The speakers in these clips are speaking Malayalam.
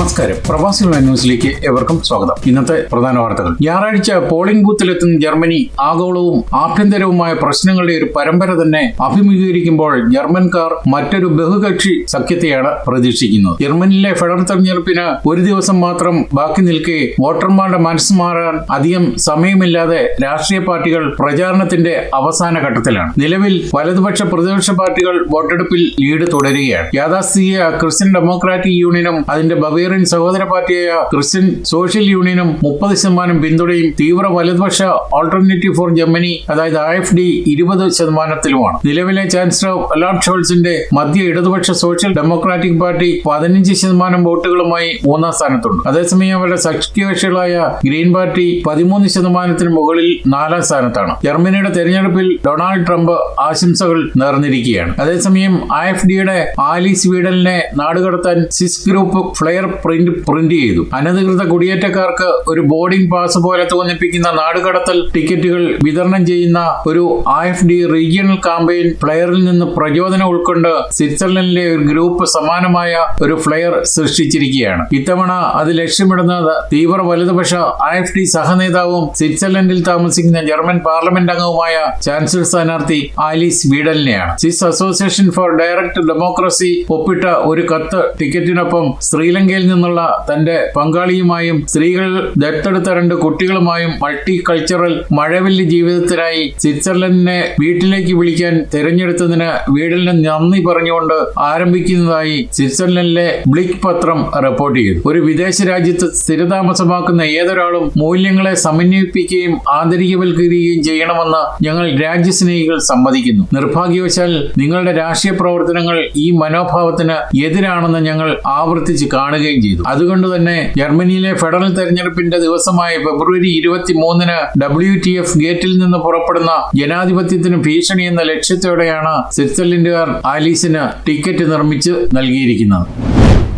നമസ്കാരം. പ്രവാസികൾ ന്യൂസിലേക്ക് എവർക്കും സ്വാഗതം. ഇന്നത്തെ പ്രധാന വാർത്തകൾ. ഞായറാഴ്ച പോളിംഗ് ബൂത്തിലെത്തുന്ന ജർമ്മനി ആഗോളവും ആഭ്യന്തരവുമായ പ്രശ്നങ്ങളുടെ ഒരു പരമ്പര തന്നെ അഭിമുഖീകരിക്കുമ്പോൾ ജർമ്മൻകാർ മറ്റൊരു ബഹുകക്ഷി സഖ്യത്തെയാണ് പ്രതീക്ഷിക്കുന്നത്. ജർമ്മനിയിലെ ഫെഡറൽ തെരഞ്ഞെടുപ്പിന് ഒരു ദിവസം മാത്രം ബാക്കി നിൽക്കെ വോട്ടർമാരുടെ മനസ്സ് മാറാൻ അധികം സമയമില്ലാതെ രാഷ്ട്രീയ പാർട്ടികൾ പ്രചാരണത്തിന്റെ അവസാന ഘട്ടത്തിലാണ്. നിലവിൽ വലതുപക്ഷ പ്രതിപക്ഷ പാർട്ടികൾ വോട്ടെടുപ്പിൽ ലീഡ് തുടരുകയാണ്. യാഥാസ്ഥിതിക ക്രിസ്ത്യൻ ഡെമോക്രാറ്റിക് യൂണിയനും അതിന്റെ ബവേറിയൻ സഹോദര പാർട്ടിയായ ക്രിസ്ത്യൻ സോഷ്യൽ യൂണിയനും മുപ്പത് ശതമാനം പിന്തുണയും തീവ്ര വലതുപക്ഷ ആൾട്ടർനേറ്റീവ് ഫോർ ജർമ്മനി അതായത് ഐ എഫ് ഡി ഇരുപത് ശതമാനത്തിലുമാണ്. നിലവിലെ ചാൻസലർ അലാർട്ട് ഷോൾസിന്റെ മധ്യ ഇടതുപക്ഷ സോഷ്യൽ ഡെമോക്രാറ്റിക് പാർട്ടി പതിനഞ്ച് ശതമാനം വോട്ടുകളുമായി മൂന്നാം സ്ഥാനത്തുണ്ട്. അതേസമയം അവരുടെ സഖ്യകക്ഷികളായ ഗ്രീൻ പാർട്ടി പതിമൂന്ന് ശതമാനത്തിന് മുകളിൽ നാലാം സ്ഥാനത്താണ്. ജർമ്മനിയുടെ തെരഞ്ഞെടുപ്പിൽ ഡൊണാൾഡ് ട്രംപ് ആശംസകൾ നേർന്നിരിക്കുകയാണ്. അതേസമയം ഐ എഫ് ഡിയുടെ ആലി സ്വീഡനെ നാടുകടത്താൻ സിസ് ഗ്രൂപ്പ് ഫ്ലെയർ പ്രിന്റ് പ്രിന്റ് ചെയ്തു. അനധികൃത കുടിയേറ്റക്കാർക്ക് ഒരു ബോർഡിംഗ് പാസ് പോലെ തോന്നിപ്പിക്കുന്ന നാടുകടത്തൽ ടിക്കറ്റുകൾ വിതരണം ചെയ്യുന്ന ഒരു A F D regional campaign ഫ്ലയറിൽ നിന്ന് പ്രചോദനം ഉൾക്കൊണ്ട് സ്വിറ്റ്സർലൻഡിലെ ഒരു ഗ്രൂപ്പ് സമാനമായ ഒരു ഫ്ലയർ സൃഷ്ടിച്ചിരിക്കുകയാണ്. ഇത്തവണ അത് ലക്ഷ്യമിടുന്നത് തീവ്ര വലതുപക്ഷ ഐ എഫ് ഡി സഹനേതാവും സ്വിറ്റ്സർലൻഡിൽ താമസിക്കുന്ന ജർമ്മൻ പാർലമെന്റ് അംഗവുമായ ചാൻസലർ സ്ഥാനാർത്ഥി Alice വീഡലിനെയാണ്. Swiss association for direct democracy ഒപ്പിട്ട ഒരു കത്ത് ടിക്കറ്റിനൊപ്പം ശ്രീലങ്കയിൽ നിന്നുള്ള തന്റെ പങ്കാളിയുമായും സ്ത്രീകൾ ദത്തെടുത്ത രണ്ട് കുട്ടികളുമായും മൾട്ടി കൾച്ചറൽ മഴവില്ല് ജീവിതത്തിനായി സ്വിറ്റ്സർലൻഡിനെ വീട്ടിലേക്ക് വിളിക്കാൻ തിരഞ്ഞെടുത്തതിന് വീടിന് നന്ദി പറഞ്ഞുകൊണ്ട് ആരംഭിക്കുന്നതായി സ്വിറ്റ്സർലൻഡിലെ ബ്ലിക് പത്രം റിപ്പോർട്ട് ചെയ്തു ഒരു വിദേശ രാജ്യത്ത് സ്ഥിരതാമസമാക്കുന്ന ഏതൊരാളും മൂല്യങ്ങളെ സമന്വയിപ്പിക്കുകയും ആന്തരികവൽക്കരിക്കുകയും ചെയ്യണമെന്ന് ഞങ്ങൾ രാജ്യസ്നേഹികൾ സമ്മതിക്കുന്നു. നിർഭാഗ്യവശാൽ നിങ്ങളുടെ രാഷ്ട്രീയ പ്രവർത്തനങ്ങൾ ഈ മനോഭാവത്തിന് എതിരാണെന്ന് ഞങ്ങൾ ആവർത്തിച്ച് കാണുകയും ചെയ്തു. അതുകൊണ്ട് തന്നെ ജർമ്മനിയിലെ ഫെഡറൽ തെരഞ്ഞെടുപ്പിന്റെ ദിവസമായ ഫെബ്രുവരി ഇരുപത്തി മൂന്നിന് ഡബ്ല്യു ടി എഫ് ഗേറ്റിൽ നിന്ന് പുറപ്പെടുന്ന ജനാധിപത്യത്തിന് ഭീഷണി എന്ന ലക്ഷ്യത്തോടെയാണ് സ്വിറ്റ്സർലൻഡുകാർ ആലീസിന് ടിക്കറ്റ് നിർമ്മിച്ച് നൽകിയിരിക്കുന്നത്.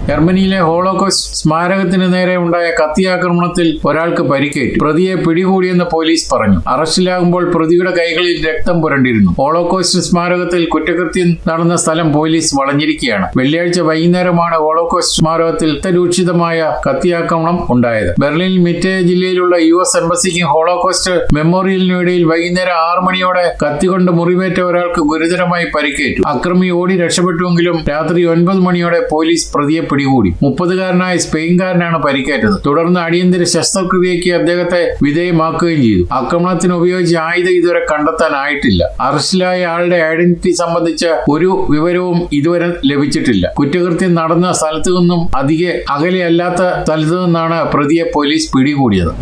ജർമ്മനിയിലെ ഹോളോകോസ്റ്റ് സ്മാരകത്തിന് നേരെ ഉണ്ടായ കത്തിയാക്രമണത്തിൽ ഒരാൾക്ക് പരിക്കേറ്റു. പ്രതിയെ പിടികൂടിയെന്ന് പോലീസ് പറഞ്ഞു. അറസ്റ്റിലാകുമ്പോൾ പ്രതിയുടെ കൈകളിൽ രക്തം പുരണ്ടിരുന്നു. ഹോളോകോസ്റ്റ് സ്മാരകത്തിൽ കുറ്റകൃത്യം നടന്ന സ്ഥലം പോലീസ് വളഞ്ഞിരിക്കുകയാണ്. വെള്ളിയാഴ്ച വൈകുന്നേരമാണ് ഹോളോകോസ്റ്റ് സ്മാരകത്തിൽ രക്തരൂക്ഷിതമായ കത്തിയാക്രമണം ഉണ്ടായത്. ബെർലിൻ മിറ്റേ ജില്ലയിലുള്ള യു എസ് എംബസിക്കും ഹോളോകോസ്റ്റ് മെമ്മോറിയലിനും ഇടയിൽ വൈകുന്നേരം ആറ് മണിയോടെ കത്തികൊണ്ട് മുറിവേറ്റ ഒരാൾക്ക് ഗുരുതരമായി പരിക്കേറ്റു. അക്രമി ഓടി രക്ഷപ്പെട്ടുവെങ്കിലും രാത്രി ഒൻപത് മണിയോടെ പോലീസ് പ്രതിയെ പിടികൂടി. മുപ്പതുകാരനായ സ്പെയിൻകാരനാണ് പരിക്കേറ്റത്. തുടർന്ന് അടിയന്തര ശസ്ത്രക്രിയയ്ക്ക് അദ്ദേഹത്തെ വിധേയമാക്കുകയും ചെയ്തു. ആക്രമണത്തിന് ഉപയോഗിച്ച ആയുധം ഇതുവരെ കണ്ടെത്താനായിട്ടില്ല. അറസ്റ്റിലായ ആളുടെ ഐഡന്റിറ്റി സംബന്ധിച്ച ഒരു വിവരവും ഇതുവരെ ലഭിച്ചിട്ടില്ല. കുറ്റകൃത്യം നടന്ന സ്ഥലത്തു നിന്നും അധിക അകലെയല്ലാത്ത സ്ഥലത്തു നിന്നാണ് പ്രതിയെ പോലീസ് പിടികൂടിയത്.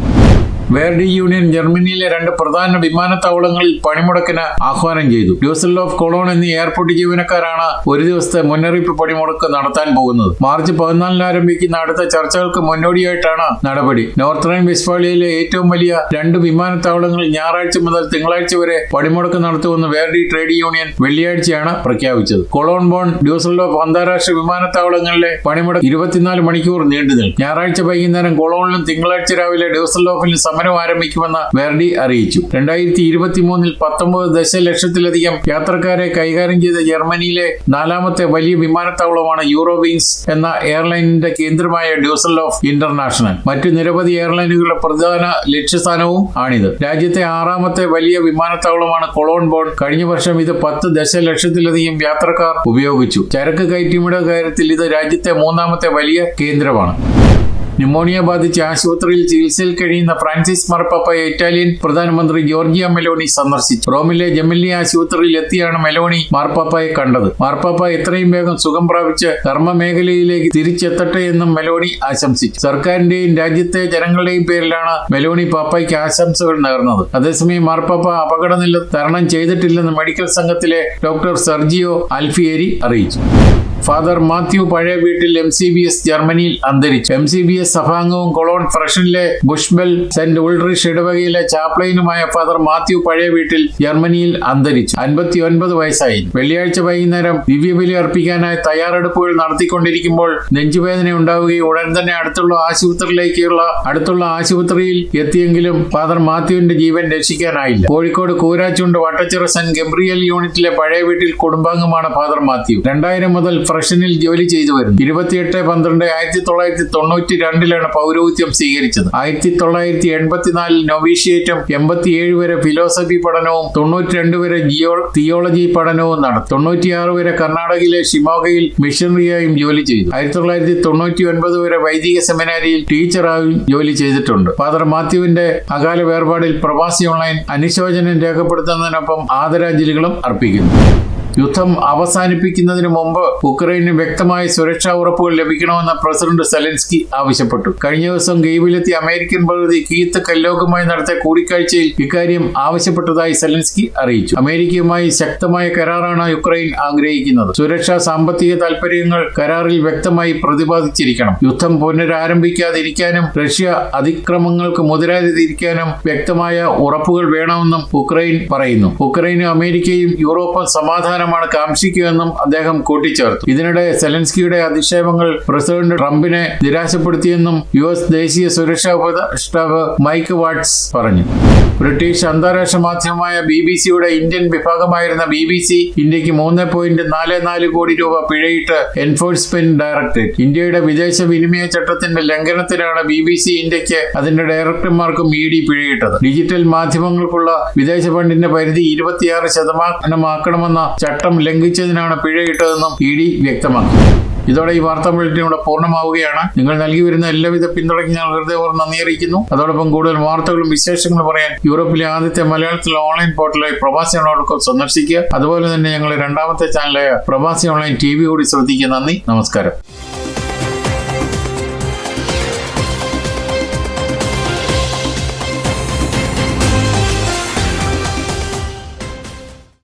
വേർഡി യൂണിയൻ ജർമ്മനിയിലെ രണ്ട് പ്രധാന വിമാനത്താവളങ്ങളിൽ പണിമുടക്കിന് ആഹ്വാനം ചെയ്തു. ഡ്യൂസൽഡോഫ് കൊളോൺ എന്നീ എയർപോർട്ട് ജീവനക്കാരാണ് ഒരു ദിവസത്തെ മുന്നറിയിപ്പ് പണിമുടക്ക് നടത്താൻ പോകുന്നത്. മാർച്ച് പതിനാലിന് ആരംഭിക്കുന്ന അടുത്ത ചർച്ചകൾക്ക് മുന്നോടിയായിട്ടാണ് നടപടി. നോർത്ത് റൈൻ വെസ്റ്റ്ഫാളിയയിലെ ഏറ്റവും വലിയ രണ്ട് വിമാനത്താവളങ്ങൾ ഞായറാഴ്ച മുതൽ തിങ്കളാഴ്ച വരെ പണിമുടക്ക് നടത്തുമെന്ന് വേർഡി ട്രേഡ് യൂണിയൻ വെള്ളിയാഴ്ചയാണ് പ്രഖ്യാപിച്ചത്. കൊളോൺ ബോൺ ഡ്യൂസൽഡോഫ് അന്താരാഷ്ട്ര വിമാനത്താവളങ്ങളിലെ പണിമുടക്ക് ഇരുപത്തിനാല് മണിക്കൂർ നീണ്ടു നിൽക്കും ഞായറാഴ്ച വൈകുന്നേരം കൊളോണിലും തിങ്കളാഴ്ച രാവിലെ ഡ്യൂസൽഡോഫിലും സമരം ആരംഭിക്കുമെന്ന് വെർഡി അറിയിച്ചു. രണ്ടായിരത്തി ഇരുപത്തി മൂന്നിൽ പത്തൊമ്പത് ദശലക്ഷത്തിലധികം യാത്രക്കാരെ കൈകാര്യം ചെയ്ത ജർമ്മനിയിലെ നാലാമത്തെ വലിയ വിമാനത്താവളമാണ് യൂറോവിങ്സ് എന്ന എയർലൈനിന്റെ കേന്ദ്രമായ ഡ്യൂസൽ ഓഫ് ഇന്റർനാഷണൽ. മറ്റു നിരവധി എയർലൈനുകളുടെ പ്രധാന ലക്ഷ്യസ്ഥാനവും ആണിത്. രാജ്യത്തെ ആറാമത്തെ വലിയ വിമാനത്താവളമാണ് കൊളോൺ ബോൺ കഴിഞ്ഞ വർഷം ഇത് പത്ത് ദശലക്ഷത്തിലധികം യാത്രക്കാർ ഉപയോഗിച്ചു. ചരക്ക് കയറ്റുമിട കാര്യത്തിൽ ഇത് രാജ്യത്തെ മൂന്നാമത്തെ വലിയ കേന്ദ്രമാണ്. ന്യൂമോണിയ ബാധിച്ച് ആശുപത്രിയിൽ ചികിത്സയിൽ കഴിയുന്ന ഫ്രാൻസിസ് മാർപ്പാപ്പയെ ഇറ്റാലിയൻ പ്രധാനമന്ത്രി ജോർജിയ മെലോണി സന്ദർശിച്ചു. റോമിലെ ജമില്ലി ആശുപത്രിയിൽ എത്തിയാണ് മെലോണി മാർപ്പാപ്പയെ കണ്ടത്. മാർപ്പാപ്പ എത്രയും വേഗം സുഖം പ്രാപിച്ച് കർമ്മ മേഖലയിലേക്ക് തിരിച്ചെത്തട്ടെ എന്നും മെലോണി ആശംസിച്ചു. സർക്കാരിന്റെയും രാജ്യത്തെ ജനങ്ങളുടെയും പേരിലാണ് മെലോണി പാപ്പയ്ക്ക് ആശംസകൾ നേർന്നത്. അതേസമയം മാർപ്പാപ്പ അപകടനില തരണം ചെയ്തിട്ടില്ലെന്ന് മെഡിക്കൽ സംഘത്തിലെ ഡോക്ടർ സെർജിയോ അൽഫിയേരി അറിയിച്ചു. ഫാദർ മാത്യു പഴയ വീട്ടിൽ എം സി ബി എസ് ജർമ്മനിയിൽ അന്തരിച്ചു. എം സി ബി എസ് സഭാംഗവും കൊളോൺ ഫ്രഷനിലെ ബുഷ്ബെൽ സെന്റ് ഉൾറിഷ് ഇടവകയിലെ ചാപ്ലൈനുമായ ഫാദർ മാത്യു പഴയ വീട്ടിൽ ജർമ്മനിയിൽ അന്തരിച്ചു. അൻപത്തി ഒൻപത് വയസ്സായി. വെള്ളിയാഴ്ച വൈകുന്നേരം ദിവ്യബലി അർപ്പിക്കാനായി തയ്യാറെടുപ്പുകൾ നടത്തിക്കൊണ്ടിരിക്കുമ്പോൾ നെഞ്ചുവേദന ഉണ്ടാവുകയും ഉടൻ തന്നെ അടുത്തുള്ള ആശുപത്രിയിലേക്കുള്ള അടുത്തുള്ള ആശുപത്രിയിൽ എത്തിയെങ്കിലും ഫാദർ മാത്യുവിന്റെ ജീവൻ രക്ഷിക്കാനായില്ല. കോഴിക്കോട് കൂരാച്ചുണ്ട് വട്ടച്ചിറ സെന്റ് ഗംബ്രിയൽ യൂണിറ്റിലെ പഴയ വീട്ടിൽ കുടുംബാംഗമാണ് ഫാദർ മാത്യു. രണ്ടായിരം മുതൽ പ്രഷനിൽ ജോലി ചെയ്തു വരുന്നു. ഇരുപത്തിയെട്ട് പന്ത്രണ്ട് ആയിരത്തി തൊള്ളായിരത്തി തൊണ്ണൂറ്റി രണ്ടിലാണ് പൗരോഹിത്യം സ്വീകരിച്ചത്. ആയിരത്തി തൊള്ളായിരത്തി എൺപത്തിനാലിൽ നൊവീഷ്യേറ്റം എൺപത്തിയേഴ് വരെ ഫിലോസഫി പഠനവും തൊണ്ണൂറ്റി രണ്ട് വരെ ജിയോ തിയോളജി പഠനവും നടത്തി. തൊണ്ണൂറ്റിയാറ് വരെ കർണാടകയിലെ ഷിമോഗയിൽ മിഷണറിയായും ജോലി ചെയ്തു. ആയിരത്തി തൊള്ളായിരത്തി തൊണ്ണൂറ്റി ഒൻപത് വരെ വൈദിക സെമിനാരിയിൽ ടീച്ചറായും ജോലി ചെയ്തിട്ടുണ്ട്. ഫാദർ മാത്യുവിന്റെ അകാല വേർപാടിൽ പ്രവാസി ഓൺലൈൻ അനുശോചനം രേഖപ്പെടുത്തുന്നതിനൊപ്പം ആദരാഞ്ജലികളും അർപ്പിക്കുന്നു. യുദ്ധം അവസാനിപ്പിക്കുന്നതിന് മുമ്പ് ഉക്രൈന് വ്യക്തമായ സുരക്ഷാ ഉറപ്പുകൾ ലഭിക്കണമെന്ന് പ്രസിഡന്റ് സെലൻസ്കി ആവശ്യപ്പെട്ടു. കഴിഞ്ഞ ദിവസം ഗെയ്വിലെത്തിയ അമേരിക്കൻ പ്രതിനിധി കീത്ത് കല്ലോഗുമായി നടത്തിയ കൂടിക്കാഴ്ചയിൽ ഇക്കാര്യം ആവശ്യപ്പെട്ടതായി സെലൻസ്കി അറിയിച്ചു. അമേരിക്കയുമായി ശക്തമായ കരാറാണ് യുക്രൈൻ ആഗ്രഹിക്കുന്നത്. സുരക്ഷാ സാമ്പത്തിക താൽപര്യങ്ങൾ കരാറിൽ വ്യക്തമായി പ്രതിപാദിച്ചിരിക്കണം. യുദ്ധം പുനരാരംഭിക്കാതിരിക്കാനും റഷ്യ അതിക്രമങ്ങൾക്ക് മുതിരാതിരിക്കാനും വ്യക്തമായ ഉറപ്പുകൾ വേണമെന്നും ഉക്രൈൻ പറയുന്നു. ഉക്രൈനും അമേരിക്കയും യൂറോപ്പും സമാധാനമാണ് കാംക്ഷിക്കുകയെന്നും അദ്ദേഹം കൂട്ടിച്ചേർത്തു. ഇതിനിടെ സെലൻസ്കിയുടെ അധിക്ഷേപങ്ങൾ പ്രസിഡന്റ് ട്രംപിനെ നിരാശപ്പെടുത്തിയെന്നും യു എസ് ദേശീയ സുരക്ഷാ ഉപദേഷ്ടാവ് മൈക്ക് വാട്സ് പറഞ്ഞു. ബ്രിട്ടീഷ് അന്താരാഷ്ട്ര മാധ്യമമായ ബി ബി സിയുടെ ഇന്ത്യൻ വിഭാഗമായിരുന്ന ബി ബി സി ഇന്ത്യയ്ക്ക് മൂന്ന് പോയിന്റ് നാല് നാല് കോടി രൂപ പിഴയിട്ട് എൻഫോഴ്സ്മെന്റ് ഡയറക്ടറേറ്റ്. ഇന്ത്യയുടെ വിദേശ വിനിമയ ചട്ടത്തിന്റെ ലംഘനത്തിലാണ് ബി ബി സി ഇന്ത്യയ്ക്ക് അതിന്റെ ഡയറക്ടർമാർക്കും ഇ ഡി പിഴയിട്ടത്. ഡിജിറ്റൽ മാധ്യമങ്ങൾക്കുള്ള വിദേശ ഫണ്ടിന്റെ പരിധി ഇരുപത്തിയാറ് ശതമാനമാക്കണമെന്ന ചട്ടം ലംഘിച്ചതിനാണ് പിഴയിട്ടതെന്നും ഇ ഡി വ്യക്തമാക്കി. ഇതോടെ ഈ വാർത്താ ബുള്ളറ്റിൻ ഇവിടെ പൂർണമാവുകയാണ്. നിങ്ങൾ നൽകി വരുന്ന എല്ലാവിധ പിന്തുണയ്ക്ക് ഞാൻ ഹൃദയപൂർവം നന്ദി അറിയിക്കുന്നു. അതോടൊപ്പം കൂടുതൽ വാർത്തകളും വിശേഷങ്ങളും പറയാൻ യൂറോപ്പിലെ ആദ്യത്തെ മലയാളത്തിലെ ഓൺലൈൻ പോർട്ടലായി പ്രവാസി ഓൺലൈൻ സന്ദർശിക്കുക. അതുപോലെ തന്നെ ഞങ്ങളുടെ രണ്ടാമത്തെ ചാനലായ പ്രവാസി ഓൺലൈൻ ടി വി കൂടി ശ്രദ്ധിക്കുക. നന്ദി. നമസ്കാരം.